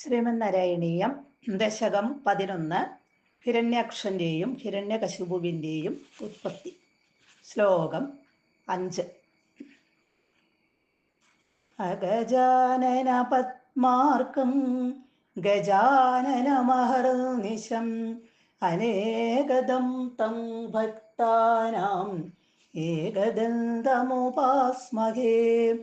ശ്രീമന്നാരായണീയം ദശകം പതിനൊന്ന് ഹിരണ്യാക്ഷന്റെയും ഹിരണ്യകശുപുവിന്റെയും ഉത്പത്തി. ശ്ലോകം അഞ്ച്. അഗജാനന പത്മാർക്കം ഗജാനനമഹർനിശം അനേകദം തം ഭക്താനാം ഏകദന്തമുപാസ്മഹേ.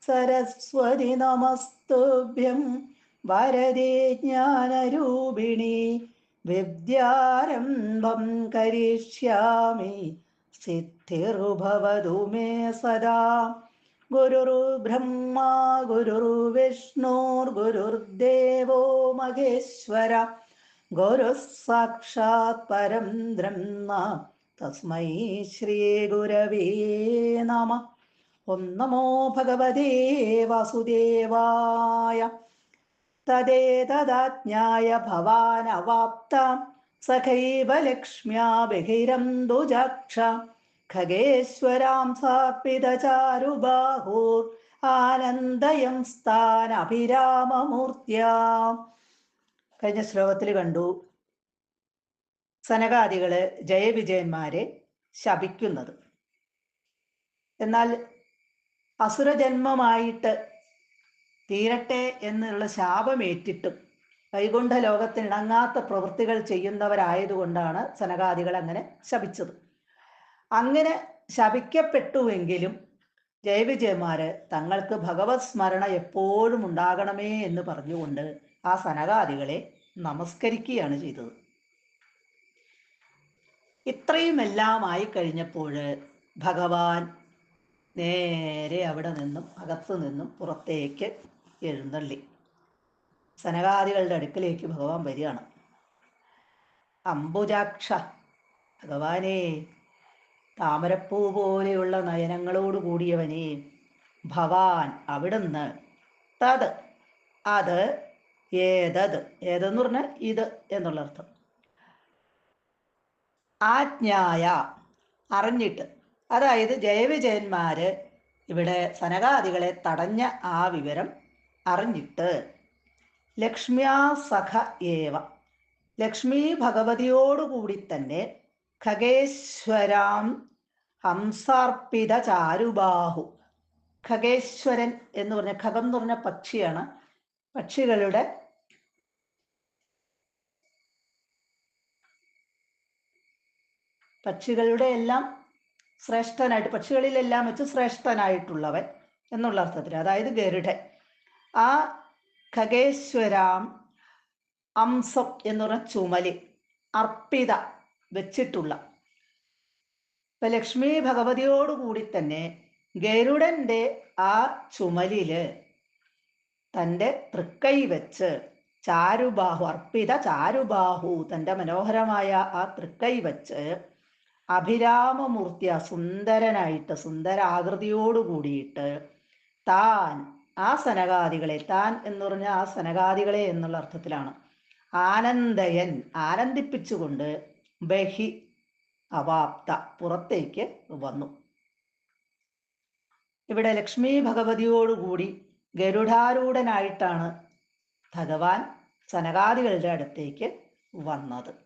സരസ്വതി നമസ്തുഭ്യം വരദേ ജ്ഞാനരൂപിണി വിദ്യാരംഭം കരിഷ്യാമി സിദ്ധിർഭവതു മേ സദാ. ഗുരുർബ്രഹ്മ ഗുരുർവിഷ്ണുർഗുരുർദേവോ മഹേശ്വര ഗുരുഃ സാക്ഷാത് പരം ബ്രഹ്മ തസ്മൈ ശ്രീ ഗുരവേ നമ. ഓം നമോ ഭഗവതേ വാസുദേവായ. തദേതദാജ്ഞായ ഭവാനവാപ്ത സഖൈവ ലക്ഷ്മ്യാ ബഹിരം ദുജാക്ഷ ഖഗേശ്വരാം സാർപ്പിതചാരുബാഹൂർ ആനന്ദയം സ്ഥാനഭിരാമമൂർത്തിയ കഴിഞ്ഞ ശ്ലോകത്തിൽ കണ്ടു. സനകാദികൾ ജയവിജയന്മാരെ ശപിക്കുന്നത്. എന്നാൽ അസുരജന്മമായിട്ട് തീരട്ടെ എന്നുള്ള ശാപമേറ്റിട്ടും വൈകുണ്ഠ ലോകത്തിനിണങ്ങാത്ത പ്രവൃത്തികൾ ചെയ്യുന്നവരായതുകൊണ്ടാണ് സനകാദികൾ അങ്ങനെ ശപിച്ചത്. അങ്ങനെ ശപിക്കപ്പെട്ടുവെങ്കിലും ജയവിജയന്മാര് തങ്ങൾക്ക് ഭഗവത് സ്മരണ എപ്പോഴും ഉണ്ടാകണമേ എന്ന് പറഞ്ഞുകൊണ്ട് ആ സനകാദികളെ നമസ്കരിക്കുകയാണ് ചെയ്തത്. ഇത്രയുമെല്ലാം കഴിഞ്ഞപ്പോൾ ഭഗവാൻ നേരെ അവിടെ നിന്നും അകത്തു നിന്നും പുറത്തേക്ക് എഴുന്നള്ളി. സനകാദികളുടെ അടുക്കിലേക്ക് ഭഗവാൻ വരികയാണ്. അംബുജാക്ഷ ഭഗവാനെ താമരപ്പൂ പോലെയുള്ള നയനങ്ങളോട് കൂടിയവനെ ഭവാൻ അവിടുന്ന് തത് അത് ഏതത് ഏതെന്ന് പറഞ്ഞാൽ ഇത് എന്നുള്ള അർത്ഥം. ആജ്ഞായ അറിഞ്ഞിട്ട് അതായത് ജയവിജയന്മാര് ഇവിടെ സനകാദികളെ തടഞ്ഞ ആ വിവരം അറിഞ്ഞിട്ട് ലക്ഷ്മ്യാ സഖ ഏവ. ലക്ഷ്മി ഭഗവതിയോടുകൂടി തന്നെ ഖഗേശ്വരാം ഹംസാർപ്പിത ചാരുബാഹു. ഖഗേശ്വരൻ എന്ന് പറഞ്ഞ ഖഗം എന്ന് പറഞ്ഞ പക്ഷിയാണ് പക്ഷികളുടെ പക്ഷികളുടെ എല്ലാം ശ്രേഷ്ഠനായിട്ട് പക്ഷികളിലെല്ലാം വെച്ച് ശ്രേഷ്ഠനായിട്ടുള്ളവൻ എന്നുള്ള അർത്ഥത്തിൽ. അതായത് ഗരുഡൻ. ആ ഖഗേശ്വരാം അംസം എന്ന് പറഞ്ഞ അർപ്പിത വെച്ചിട്ടുള്ള. ഇപ്പൊ ലക്ഷ്മി ഭഗവതിയോടുകൂടി തന്നെ ഗരുഡന്റെ ആ ചുമലിൽ തന്റെ തൃക്കൈ വെച്ച് ചാരുബാഹു അർപ്പിത ചാരുബാഹു തന്റെ മനോഹരമായ ആ തൃക്കൈ വെച്ച് അഭിരാമമൂർത്തിയ സുന്ദരനായിട്ട് സുന്ദരാകൃതിയോട് കൂടിയിട്ട് താൻ ആ സനകാദികളെ താൻ എന്ന് പറഞ്ഞ ആ സനകാദികളെ എന്നുള്ള അർത്ഥത്തിലാണ്. ആനന്ദയൻ ആനന്ദിപ്പിച്ചുകൊണ്ട് ബഹി അവാപ്ത പുറത്തേക്ക് വന്നു. ഇവിടെ ലക്ഷ്മി ഭഗവതിയോടുകൂടി ഗരുഡാരൂഢനായിട്ടാണ് ഭഗവാൻ സനകാദികളുടെ അടുത്തേക്ക് വന്നത്.